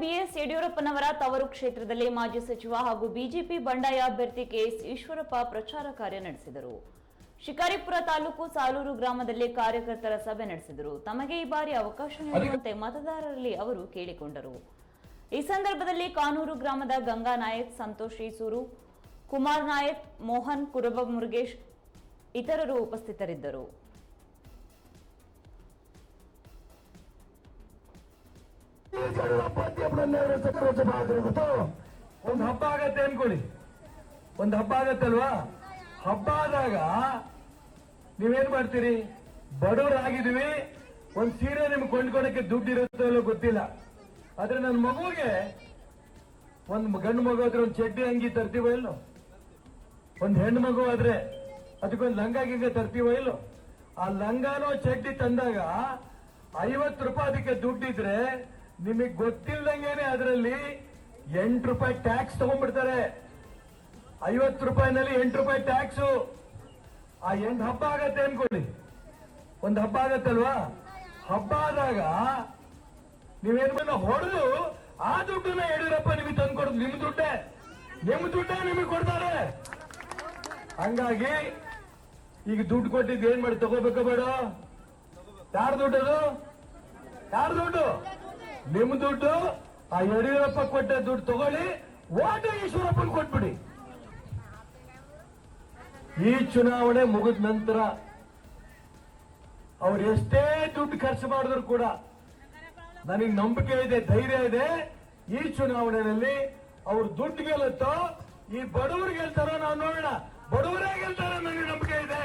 BS ಯಡಿಯೂರಪ್ಪನವರ ತವರು ಕ್ಷೇತ್ರದಲ್ಲಿ ಮಾಜಿ ಸಚಿವ ಹಾಗೂ ಬಿಜೆಪಿ ಬಂಡಾಯ ಅಭ್ಯರ್ಥಿ ಕೆಎಸ್ ಈಶ್ವರಪ್ಪ ಪ್ರಚಾರ ಕಾರ್ಯ ನಡೆಸಿದರು. ಶಿಕಾರಿಪುರ ತಾಲೂಕು ಸಾಲೂರು ಗ್ರಾಮದಲ್ಲಿ ಕಾರ್ಯಕರ್ತರ ಸಭೆ ನಡೆಸಿದರು. ತಮಗೆ ಈ ಬಾರಿ ಅವಕಾಶ ನೀಡುವಂತೆ ಮತದಾರರಲ್ಲಿ ಅವರು ಕೇಳಿಕೊಂಡರು. ಈ ಸಂದರ್ಭದಲ್ಲಿ ಕಾನೂರು ಗ್ರಾಮದ ಗಂಗಾ ನಾಯಕ್, ಸಂತೋಷ್ ಈಸೂರು, ಕುಮಾರ್ ನಾಯಕ್, ಮೋಹನ್ ಕುರುಬ ಮುರುಗೇಶ್ ಇತರರು ಉಪಸ್ಥಿತರಿದ್ದರು. ಒಂದು ಹಬ್ಬ ಆಗತ್ತೆ ಅನ್ಕೊಳ್ಳಿ. ಒಂದು ಹಬ್ಬ ಆಗತ್ತಲ್ವಾ? ಹಬ್ಬ ಆದಾಗ ನೀವೇನ್ ಮಾಡ್ತೀರಿ? ಬಡವರಾಗಿದ್ದೀವಿ ಒಂದ್ ಸೀರೆ ನಿಮ್ಗೆ ಕೊಂಡ್ಕೊಳಕ್ಕೆ ದುಡ್ಡು ಇರುತ್ತೋ ಗೊತ್ತಿಲ್ಲ. ಆದ್ರೆ ನನ್ನ ಮಗುಗೆ ಒಂದ್ ಗಂಡು ಮಗು ಆದ್ರೆ ಒಂದ್ ಚಡ್ಡಿ ಅಂಗಿ ತರ್ತೀವೋ ಇಲ್ಲೋ ಒಂದ್ ಹೆಣ್ಣು ಮಗು ಆದ್ರೆ ಅದಕ್ಕೊಂದು ಲಂಗ ಗಿಂಗ ತರ್ತೀವೋ ಇಲ್ಲೋ ಆ ಲಂಗಾನೋ ಚಡ್ಡಿ ತಂದಾಗ ಐವತ್ತು ರೂಪಾಯಿ ಅದಕ್ಕೆ ದುಡ್ಡಿದ್ರೆ ನಿಮಗೆ ಗೊತ್ತಿಲ್ಲದಂಗೇನೆ ಅದರಲ್ಲಿ ಎಂಟು ರೂಪಾಯಿ ಟ್ಯಾಕ್ಸ್ ತಗೊಂಡ್ಬಿಡ್ತಾರೆ. ಐವತ್ತು ರೂಪಾಯಿನಲ್ಲಿ ಎಂಟು ರೂಪಾಯಿ ಟ್ಯಾಕ್ಸು ಆ ಎಂಟು ಹಬ್ಬ ಆಗತ್ತೆ ಅನ್ಕೊಳ್ಳಿ. ಒಂದು ಹಬ್ಬ ಆಗತ್ತಲ್ವಾ? ಹಬ್ಬ ಆದಾಗ ನೀವೇನ್ ಹೊಡೆದು ಆ ದುಡ್ಡನ್ನ ಯಡಿಯೂರಪ್ಪ ನಿಮಗೆ ತಂದು ಕೊಡೋದು ನಿಮ್ ದುಡ್ಡೇ. ನಿಮ್ ದುಡ್ಡೇ ನಿಮಗೆ ಕೊಡ್ತಾರೆ. ಹಂಗಾಗಿ ಈಗ ದುಡ್ಡು ಕೊಟ್ಟಿದ್ದು ಏನ್ ಮಾಡಿ? ತಗೋಬೇಕ ಬೇಡ? ಯಾರ ದುಡ್ಡು ಅದು ಯಾರ ದುಡ್ಡು? ನಿಮ್ ದುಡ್ಡು, ಆ ಯಡಿಯೂರಪ್ಪ ಕೊಟ್ಟ ದುಡ್ಡು ತಗೊಳ್ಳಿ ಓಟು ಈಶ್ವರಪ್ಪನ್ ಕೊಟ್ಬಿಡಿ. ಈ ಚುನಾವಣೆ ಮುಗಿದ ನಂತರ ಅವ್ರು ಎಷ್ಟೇ ದುಡ್ಡು ಖರ್ಚು ಮಾಡಿದ್ರು ಕೂಡ ನನಗೆ ನಂಬಿಕೆ ಇದೆ, ಧೈರ್ಯ ಇದೆ. ಈ ಚುನಾವಣೆಯಲ್ಲಿ ಅವ್ರ ದುಡ್ಡು ಗೆಲ್ಲುತ್ತೋ, ಈ ಬಡವರು ಗೆಲ್ತಾರೋ ನಾವು ನೋಡೋಣ. ಬಡವರೇ ಗೆಲ್ತಾರೋ ನನಗೆ ನಂಬಿಕೆ ಇದೆ.